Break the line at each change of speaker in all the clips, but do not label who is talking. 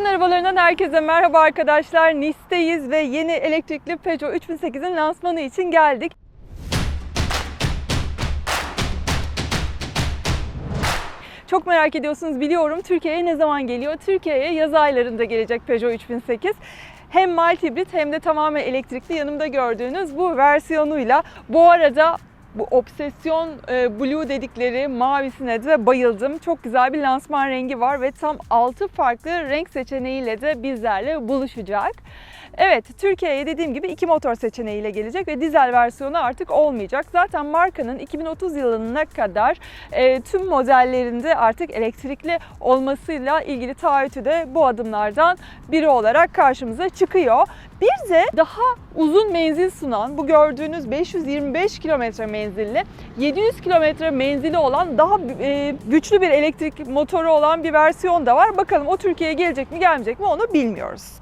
Ayça'nın arabalarından herkese merhaba arkadaşlar. Nice'teyiz ve yeni elektrikli Peugeot 3008'in lansmanı için geldik. Çok merak ediyorsunuz biliyorum. Türkiye'ye ne zaman geliyor? Türkiye'ye yaz aylarında gelecek Peugeot 3008 hem mild hibrit hem de tamamen elektrikli yanımda gördüğünüz bu versiyonuyla. Bu arada bu obsesyon e, blue dedikleri mavisine de bayıldım. Çok güzel bir lansman rengi var ve tam 6 farklı renk seçeneğiyle de bizlerle buluşacak. Evet, Türkiye'ye dediğim gibi iki motor seçeneğiyle gelecek ve dizel versiyonu artık olmayacak. Zaten markanın 2030 yılına kadar e, tüm modellerinde artık elektrikli olmasıyla ilgili taahhütü de bu adımlardan biri olarak karşımıza çıkıyor. Bir de daha uzun menzil sunan bu gördüğünüz 525 kilometre menzilli 700 kilometre menzili olan daha e, güçlü bir elektrik motoru olan bir versiyon da var. Bakalım o Türkiye'ye gelecek mi gelmeyecek mi onu bilmiyoruz.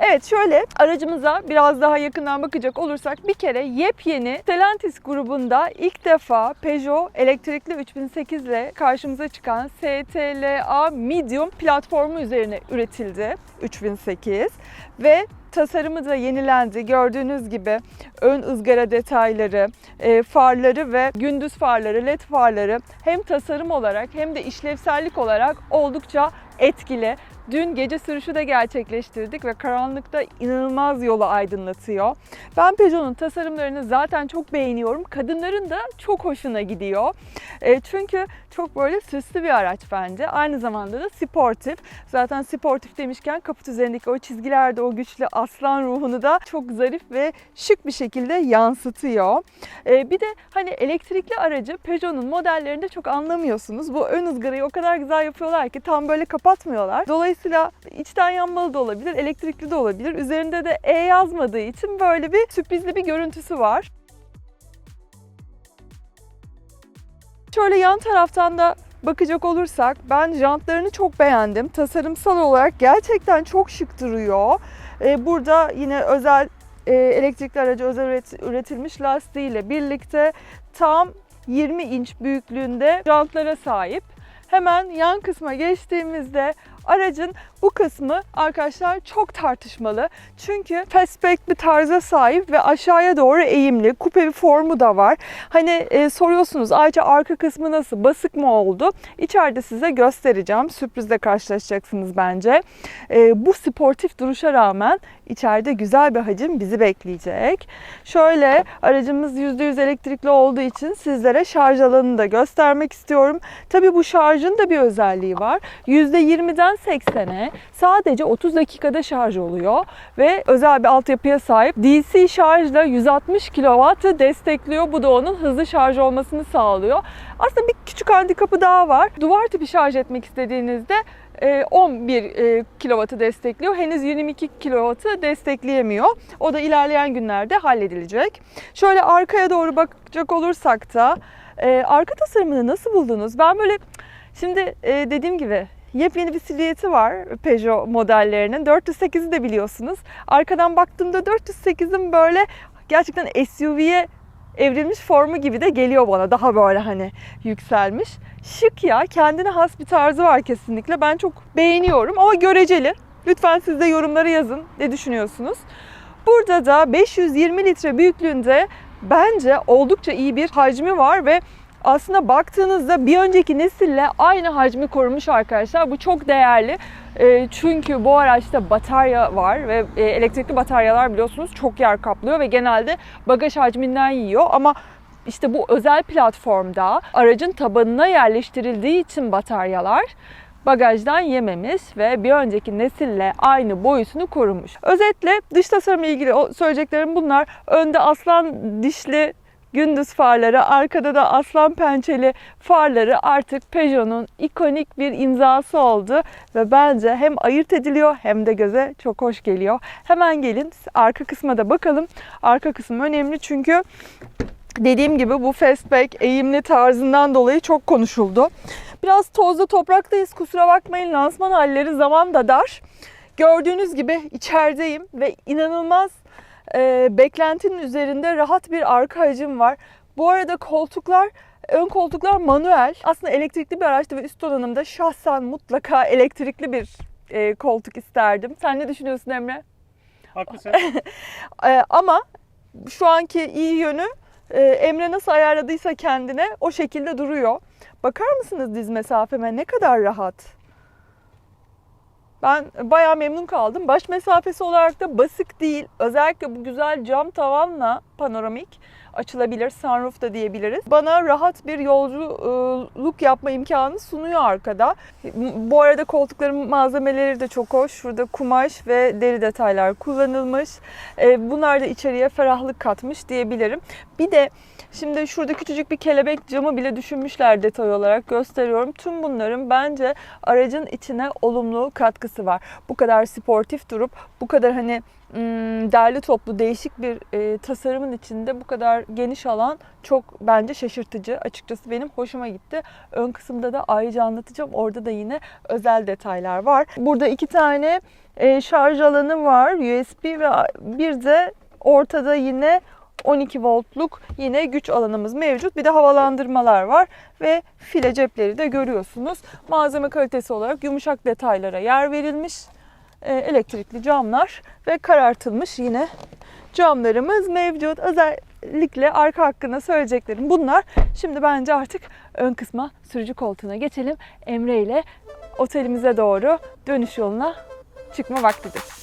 Evet şöyle aracımıza biraz daha yakından bakacak olursak bir kere yepyeni Stellantis grubunda ilk defa Peugeot elektrikli 3008 ile karşımıza çıkan STLA Medium platformu üzerine üretildi 3008 ve tasarımı da yenilendi. Gördüğünüz gibi ön ızgara detayları, e, farları ve gündüz farları, led farları hem tasarım olarak hem de işlevsellik olarak oldukça etkili. Dün gece sürüşü de gerçekleştirdik ve karanlıkta inanılmaz yolu aydınlatıyor. Ben Peugeot'un tasarımlarını zaten çok beğeniyorum. Kadınların da çok hoşuna gidiyor. E, çünkü çok böyle süslü bir araç bence. Aynı zamanda da sportif. Zaten sportif demişken kaput üzerindeki o çizgiler de o güçlü aslan ruhunu da çok zarif ve şık bir şekilde yansıtıyor. E, bir de hani elektrikli aracı Peugeot'un modellerinde çok anlamıyorsunuz. Bu ön ızgarayı o kadar güzel yapıyorlar ki tam böyle kapatmıyorlar. Dolayısıyla içten yanmalı da olabilir, elektrikli de olabilir. Üzerinde de E yazmadığı için böyle bir sürprizli bir görüntüsü var. Şöyle yan taraftan da bakacak olursak ben jantlarını çok beğendim. Tasarımsal olarak gerçekten çok şık duruyor. Ee, Burada yine özel e, elektrikli aracı özel üret- üretilmiş lastiğiyle birlikte tam 20 inç büyüklüğünde jantlara sahip. Hemen yan kısma geçtiğimizde aracın bu kısmı arkadaşlar çok tartışmalı. Çünkü fastback bir tarza sahip ve aşağıya doğru eğimli. Kupe bir formu da var. Hani e, soruyorsunuz ayrıca arka kısmı nasıl? Basık mı oldu? İçeride size göstereceğim. Sürprizle karşılaşacaksınız bence. E, bu sportif duruşa rağmen içeride güzel bir hacim bizi bekleyecek. Şöyle aracımız %100 elektrikli olduğu için sizlere şarj alanını da göstermek istiyorum. Tabii bu şarjın da bir özelliği var. %20'den 80'e sadece 30 dakikada şarj oluyor ve özel bir altyapıya sahip. DC şarjla 160 kW'ı destekliyor. Bu da onun hızlı şarj olmasını sağlıyor. Aslında bir küçük handikapı daha var. Duvar tipi şarj etmek istediğinizde 11 e, kW'ı destekliyor. Henüz 22 kW'ı destekleyemiyor. O da ilerleyen günlerde halledilecek. Şöyle arkaya doğru bakacak olursak da e, arka tasarımını nasıl buldunuz? Ben böyle şimdi e, dediğim gibi yepyeni bir silüeti var Peugeot modellerinin. 408'i de biliyorsunuz. Arkadan baktığımda 408'in böyle gerçekten SUV'ye evrilmiş formu gibi de geliyor bana. Daha böyle hani yükselmiş. Şık ya. Kendine has bir tarzı var kesinlikle. Ben çok beğeniyorum ama göreceli. Lütfen siz de yorumlara yazın. Ne düşünüyorsunuz? Burada da 520 litre büyüklüğünde bence oldukça iyi bir hacmi var ve aslında baktığınızda bir önceki nesille aynı hacmi korumuş arkadaşlar. Bu çok değerli. E, çünkü bu araçta batarya var ve e, elektrikli bataryalar biliyorsunuz çok yer kaplıyor ve genelde bagaj hacminden yiyor ama işte bu özel platformda aracın tabanına yerleştirildiği için bataryalar bagajdan yememiş ve bir önceki nesille aynı boyutunu korumuş. Özetle dış tasarımla ilgili söyleyeceklerim bunlar. Önde aslan dişli gündüz farları, arkada da aslan pençeli farları artık Peugeot'un ikonik bir imzası oldu ve bence hem ayırt ediliyor hem de göze çok hoş geliyor. Hemen gelin arka kısma da bakalım. Arka kısım önemli çünkü dediğim gibi bu fastback eğimli tarzından dolayı çok konuşuldu. Biraz tozda topraktayız kusura bakmayın lansman halleri zaman da dar. Gördüğünüz gibi içerideyim ve inanılmaz e, beklentinin üzerinde rahat bir arka hacim var. Bu arada koltuklar Ön koltuklar manuel. Aslında elektrikli bir araçtı ve üst donanımda şahsen mutlaka elektrikli bir e, koltuk isterdim. Sen ne düşünüyorsun Emre?
Haklısın.
E, ama şu anki iyi yönü e, Emre nasıl ayarladıysa kendine o şekilde duruyor. Bakar mısınız diz mesafeme ne kadar rahat. Ben bayağı memnun kaldım. Baş mesafesi olarak da basık değil. Özellikle bu güzel cam tavanla panoramik açılabilir. Sunroof da diyebiliriz. Bana rahat bir yolculuk yapma imkanı sunuyor arkada. Bu arada koltukların malzemeleri de çok hoş. Şurada kumaş ve deri detaylar kullanılmış. E, Bunlar da içeriye ferahlık katmış diyebilirim. Bir de Şimdi şurada küçücük bir kelebek camı bile düşünmüşler detay olarak gösteriyorum. Tüm bunların bence aracın içine olumlu katkısı var. Bu kadar sportif durup bu kadar hani hmm, derli toplu değişik bir e, tasarımın içinde bu kadar geniş alan çok bence şaşırtıcı. Açıkçası benim hoşuma gitti. Ön kısımda da ayrıca anlatacağım. Orada da yine özel detaylar var. Burada iki tane e, şarj alanı var. USB ve bir de ortada yine 12 voltluk yine güç alanımız mevcut. Bir de havalandırmalar var ve file cepleri de görüyorsunuz. Malzeme kalitesi olarak yumuşak detaylara yer verilmiş. Ee, elektrikli camlar ve karartılmış yine camlarımız mevcut. Özellikle arka hakkında söyleyeceklerim bunlar. Şimdi bence artık ön kısma sürücü koltuğuna geçelim. Emre ile otelimize doğru dönüş yoluna çıkma vaktidir.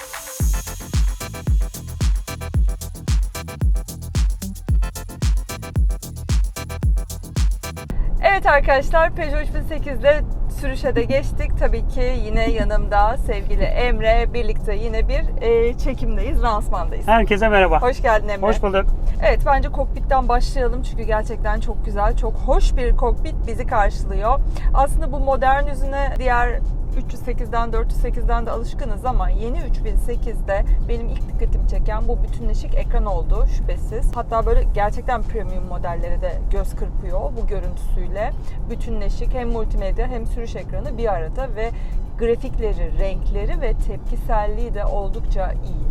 Evet arkadaşlar Peugeot 3008'de sürüşe de geçtik. Tabii ki yine yanımda sevgili Emre birlikte yine bir e, çekimdeyiz, lansmandayız.
Herkese merhaba.
Hoş geldin Emre.
Hoş bulduk.
Evet bence kokpitten başlayalım çünkü gerçekten çok güzel, çok hoş bir kokpit bizi karşılıyor. Aslında bu modern yüzüne diğer 308'den 408'den de alışkınız ama yeni 3008'de benim ilk dikkatimi çeken bu bütünleşik ekran oldu şüphesiz. Hatta böyle gerçekten premium modellere de göz kırpıyor bu görüntüsüyle. Bütünleşik hem multimedya hem sürüş ekranı bir arada ve grafikleri, renkleri ve tepkiselliği de oldukça iyi.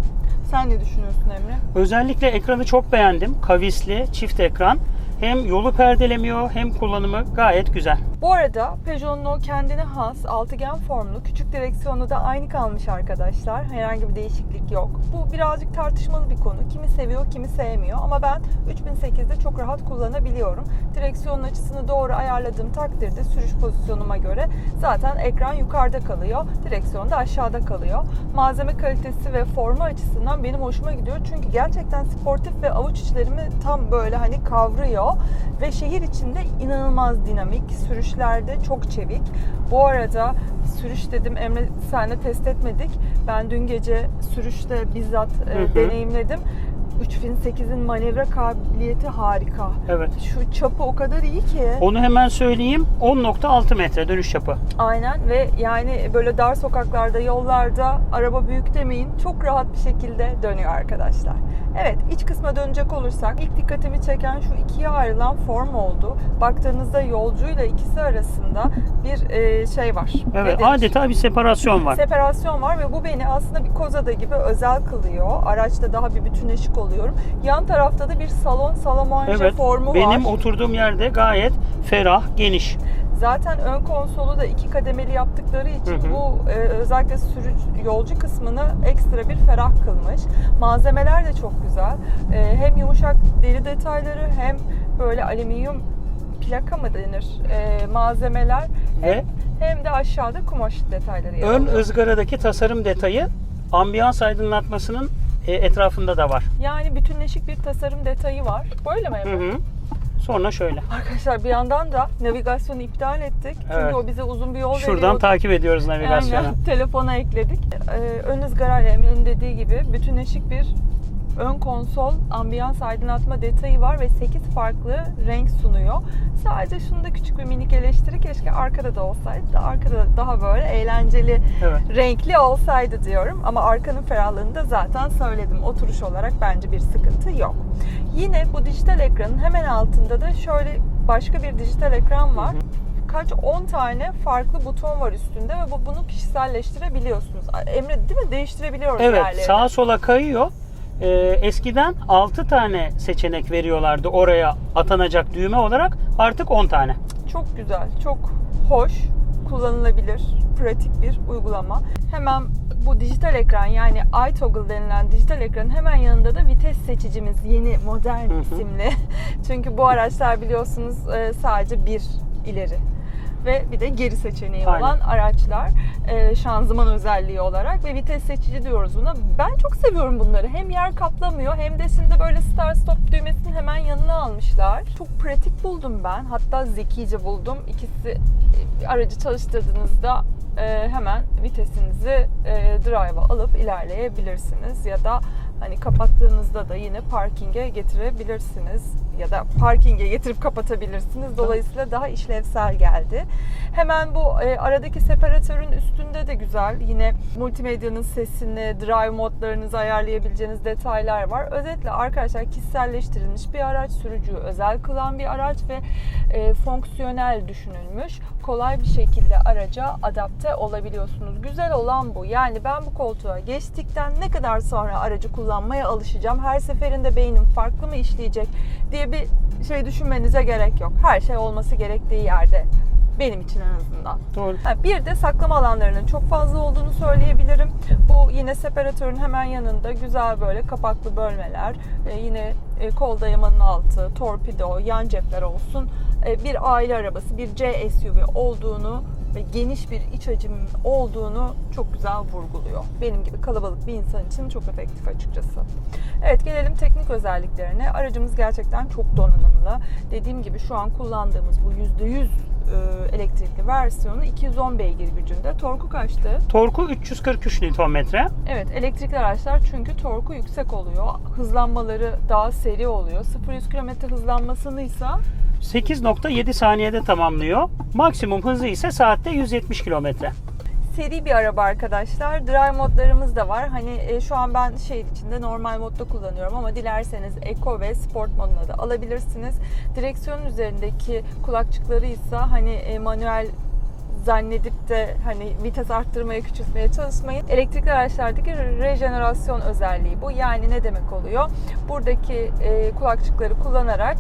Sen ne düşünüyorsun Emre?
Özellikle ekranı çok beğendim. Kavisli, çift ekran. Hem yolu perdelemiyor hem kullanımı gayet güzel.
Bu arada Peugeot'un o kendine has altıgen formlu küçük direksiyonu da aynı kalmış arkadaşlar. Herhangi bir değişiklik yok. Bu birazcık tartışmalı bir konu. Kimi seviyor, kimi sevmiyor. Ama ben 3008'de çok rahat kullanabiliyorum. Direksiyonun açısını doğru ayarladığım takdirde sürüş pozisyonuma göre zaten ekran yukarıda kalıyor. Direksiyon da aşağıda kalıyor. Malzeme kalitesi ve formu açısından benim hoşuma gidiyor. Çünkü gerçekten sportif ve avuç içlerimi tam böyle hani kavruyor. Ve şehir içinde inanılmaz dinamik. Sürüşlerde çok çevik. Bu arada sürüş dedim Emre senle test etmedik. Ben dün gece sürüşte bizzat e,
Hı hı.
deneyimledim. 3008'in manevra kabiliyeti harika.
Evet.
Şu çapı o kadar iyi ki.
Onu hemen söyleyeyim. 10.6 metre dönüş çapı.
Aynen ve yani böyle dar sokaklarda, yollarda araba büyük demeyin çok rahat bir şekilde dönüyor arkadaşlar. Evet iç kısma dönecek olursak ilk dikkatimi çeken şu ikiye ayrılan form oldu. Baktığınızda yolcuyla ikisi arasında bir e, şey var.
Evet.
Ne denir?
Adeta bir separasyon var.
Separasyon var ve bu beni aslında bir kozada gibi özel kılıyor. Araçta daha bir bütünleşik oluyorum. Yan tarafta da bir salon salamanje
Evet.
formu
Benim
var.
oturduğum yerde gayet ferah, geniş.
Zaten ön konsolu da iki kademeli yaptıkları için
Hı hı.
bu e, özellikle sürücü yolcu kısmını ekstra bir ferah kılmış. Malzemeler de çok güzel. E, hem yumuşak deri detayları hem böyle alüminyum plaka mı denir e, malzemeler
Ve
hem, hem de aşağıda kumaş detayları yer
ön ızgaradaki tasarım detayı ambiyans aydınlatmasının etrafında da var.
Yani bütünleşik bir tasarım detayı var. Böyle mi
Hı hı. Sonra şöyle.
Arkadaşlar bir yandan da navigasyonu iptal ettik. Çünkü
Evet.
o bize uzun bir yol
Şuradan
veriyordu.
takip ediyoruz navigasyonu.
Aynen. Telefona ekledik. Ee, ön ızgarayla Emre'nin dediği gibi bütünleşik bir ön konsol ambiyans aydınlatma detayı var ve 8 farklı renk sunuyor. Sadece şunda küçük bir minik eleştiri keşke arkada da olsaydı da arkada daha böyle eğlenceli
Evet.
renkli olsaydı diyorum. Ama arkanın ferahlığını da zaten söyledim. Oturuş olarak bence bir sıkıntı yok. Yine bu dijital ekranın hemen altında da şöyle başka bir dijital ekran var. Kaç 10 tane farklı buton var üstünde ve bu bunu kişiselleştirebiliyorsunuz. Emre değil mi? Değiştirebiliyoruz
Evet,
yerlerini.
sağa sola kayıyor. Ee, eskiden 6 tane seçenek veriyorlardı oraya atanacak düğme olarak. Artık 10 tane.
Çok güzel, çok hoş, kullanılabilir, pratik bir uygulama. Hemen bu dijital ekran yani iToggle denilen dijital ekranın hemen yanında da vites seçicimiz yeni modern isimli. Çünkü bu araçlar biliyorsunuz e, sadece bir ileri ve bir de geri seçeneği
Aynen.
olan araçlar e, şanzıman özelliği olarak ve vites seçici diyoruz buna. Ben çok seviyorum bunları. Hem yer kaplamıyor hem de şimdi böyle start stop düğmesini hemen yanına almışlar. Çok pratik buldum ben. Hatta zekice buldum. İkisi e, aracı çalıştırdığınızda e, hemen vitesinizi e, drive'a alıp ilerleyebilirsiniz ya da hani kapattığınızda da yine parkinge getirebilirsiniz ya da parkinge getirip kapatabilirsiniz. Dolayısıyla daha işlevsel geldi. Hemen bu e, aradaki separatörün üstünde de güzel. Yine multimedyanın sesini, drive modlarınızı ayarlayabileceğiniz detaylar var. Özetle arkadaşlar kişiselleştirilmiş bir araç, sürücüyü özel kılan bir araç ve e, fonksiyonel düşünülmüş. Kolay bir şekilde araca adapte olabiliyorsunuz. Güzel olan bu. Yani ben bu koltuğa geçtikten ne kadar sonra aracı kullanmaya alışacağım? Her seferinde beynim farklı mı işleyecek diye bir şey düşünmenize gerek yok. Her şey olması gerektiği yerde. Benim için en azından.
Doğru.
Ha, Bir de saklama alanlarının çok fazla olduğunu söyleyebilirim. Bu yine separatörün hemen yanında güzel böyle kapaklı bölmeler, e, yine e, kol dayamanın altı, torpido, yan cepler olsun. E, bir aile arabası, bir C SUV olduğunu ve geniş bir iç hacim olduğunu çok güzel vurguluyor. Benim gibi kalabalık bir insan için çok efektif açıkçası. Evet gelelim teknik özelliklerine. Aracımız gerçekten çok donanımlı. Dediğim gibi şu an kullandığımız bu %100 e, elektrikli versiyonu 210 beygir gücünde. Torku kaçtı?
Torku 343 Nm.
Evet elektrikli araçlar çünkü torku yüksek oluyor. Hızlanmaları daha seri oluyor. 0-100 km hızlanmasını ise
8.7 saniyede tamamlıyor. Maksimum hızı ise saatte 170 km.
Seri bir araba arkadaşlar. Drive modlarımız da var. Hani e, şu an ben şehir içinde normal modda kullanıyorum ama dilerseniz Eco ve Sport moduna da alabilirsiniz. Direksiyonun üzerindeki kulakçıkları ise hani e, manuel zannedip de hani vites arttırmaya küçültmeye çalışmayın. Elektrikli araçlardaki rejenerasyon özelliği bu. Yani ne demek oluyor? Buradaki e, kulakçıkları kullanarak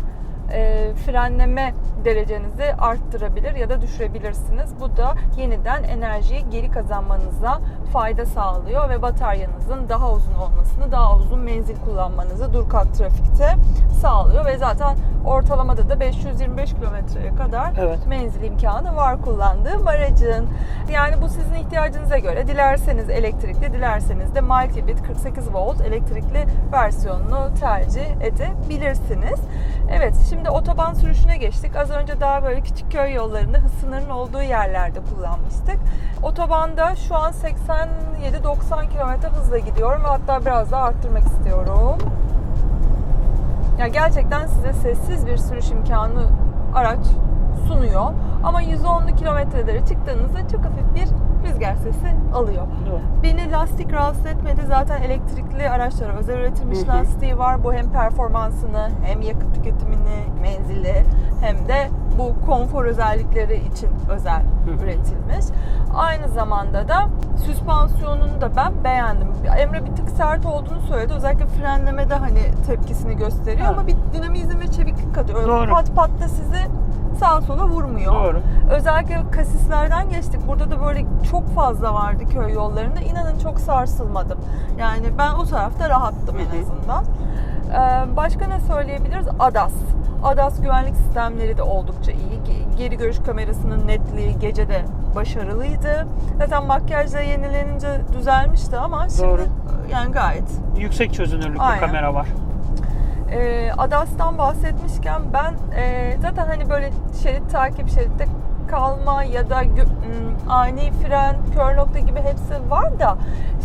e, frenleme derecenizi arttırabilir ya da düşürebilirsiniz. Bu da yeniden enerjiyi geri kazanmanıza fayda sağlıyor ve bataryanızın daha uzun olmasını, daha uzun menzil kullanmanızı dur kalk trafikte sağlıyor ve zaten ortalamada da 525 kilometreye kadar
Evet.
menzil imkanı var kullandığım aracın. Yani bu sizin ihtiyacınıza göre dilerseniz elektrikli, dilerseniz de mild hibrit 48 volt elektrikli versiyonunu tercih edebilirsiniz. Evet, şimdi otoban sürüşüne geçtik. Az önce daha böyle küçük köy yollarında hız sınırının olduğu yerlerde kullanmıştık. Otobanda şu an 87-90 km hızla gidiyorum ve hatta biraz daha arttırmak istiyorum. Ya gerçekten size sessiz bir sürüş imkanı araç sunuyor. Ama 110'lu kilometrelere çıktığınızda çok hafif bir rüzgar sesi alıyor.
Doğru.
Beni lastik rahatsız etmedi. Zaten elektrikli araçlara özel üretilmiş
Hı hı.
lastiği var. Bu hem performansını hem yakıt tüketimini, menzili hem de bu konfor özellikleri için özel
hı.
üretilmiş. Aynı zamanda da süspansiyonunu da ben beğendim. Emre bir tık sert olduğunu söyledi. Özellikle frenlemede hani tepkisini gösteriyor
Ha.
ama bir dinamizm ve çeviklik katıyor.
Doğru.
pat pat da sizi sağa sola vurmuyor.
Doğru.
Özellikle kasislerden geçtik. Burada da böyle çok fazla vardı köy yollarında. İnanın çok sarsılmadım. Yani ben o tarafta rahattım en azından. Ee, başka ne söyleyebiliriz? ADAS. ADAS güvenlik sistemleri de oldukça iyi. Ge- Geri görüş kamerasının netliği gece de başarılıydı. Zaten makyajla yenilenince düzelmişti ama şimdi
Doğru.
yani gayet
Yüksek çözünürlüklü
Aynen.
kamera var.
E, ADAS'tan bahsetmişken ben e, zaten hani böyle şerit takip, şeritte kalma ya da gö- m, ani fren, kör nokta gibi hepsi var da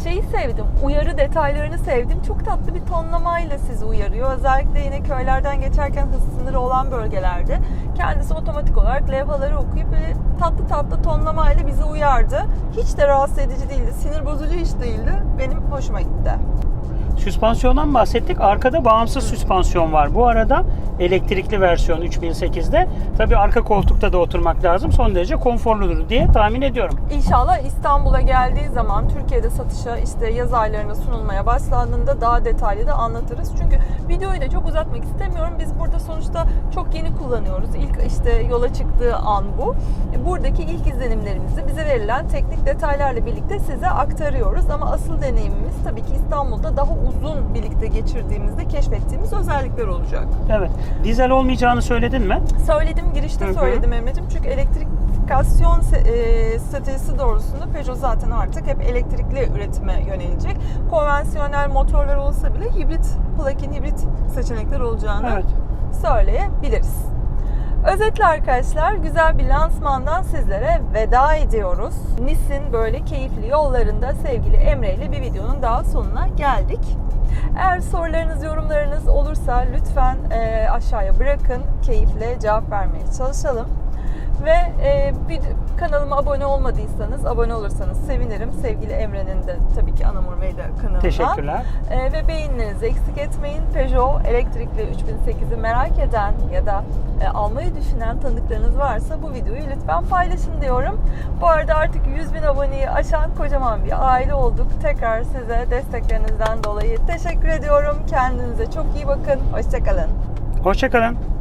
şeyi sevdim, uyarı detaylarını sevdim. Çok tatlı bir tonlamayla sizi uyarıyor. Özellikle yine köylerden geçerken hız sınırı olan bölgelerde kendisi otomatik olarak levhaları okuyup böyle tatlı tatlı tonlamayla bizi uyardı. Hiç de rahatsız edici değildi, sinir bozucu hiç değildi. Benim hoşuma gitti.
Süspansiyondan bahsettik. Arkada bağımsız süspansiyon var. Bu arada elektrikli versiyon 3008'de. Tabii arka koltukta da oturmak lazım. Son derece konforludur diye tahmin ediyorum.
İnşallah İstanbul'a geldiği zaman Türkiye'de satışa işte yaz aylarında sunulmaya başlandığında daha detaylı da anlatırız. Çünkü videoyu da çok uzatmak istemiyorum. Biz burada sonuçta çok yeni kullanıyoruz. İlk işte yola çıktığı an bu. Buradaki ilk izlenimlerimizi bize verilen teknik detaylarla birlikte size aktarıyoruz. Ama asıl deneyimimiz tabii ki İstanbul'da daha uzun birlikte geçirdiğimizde keşfettiğimiz özellikler olacak.
Evet. Dizel olmayacağını söyledin mi?
Söyledim, girişte
Hı hı.
söyledim Emre'cim. Çünkü elektrifikasyon e, stratejisi doğrultusunda Peugeot zaten artık hep elektrikli üretime yönelecek. Konvansiyonel motorlar olsa bile hibrit, plug-in hibrit seçenekler olacağını
Evet.
söyleyebiliriz. Özetle arkadaşlar güzel bir lansmandan sizlere veda ediyoruz. Nis'in böyle keyifli yollarında sevgili Emre ile bir videonun daha sonuna geldik. Eğer sorularınız, yorumlarınız olursa lütfen e, aşağıya bırakın. Keyifle cevap vermeye çalışalım. Ve e, bir kanalıma abone olmadıysanız abone olursanız sevinirim. Sevgili Emre'nin de tabii ki Anamur Medya kanalına.
Teşekkürler.
Ee, ve beğenilerinizi eksik etmeyin. Peugeot elektrikli 3008'i merak eden ya da e, almayı düşünen tanıdıklarınız varsa bu videoyu lütfen paylaşın diyorum. Bu arada artık 100 bin aboneyi aşan kocaman bir aile olduk. Tekrar size desteklerinizden dolayı teşekkür ediyorum. Kendinize çok iyi bakın. Hoşçakalın.
Hoşçakalın.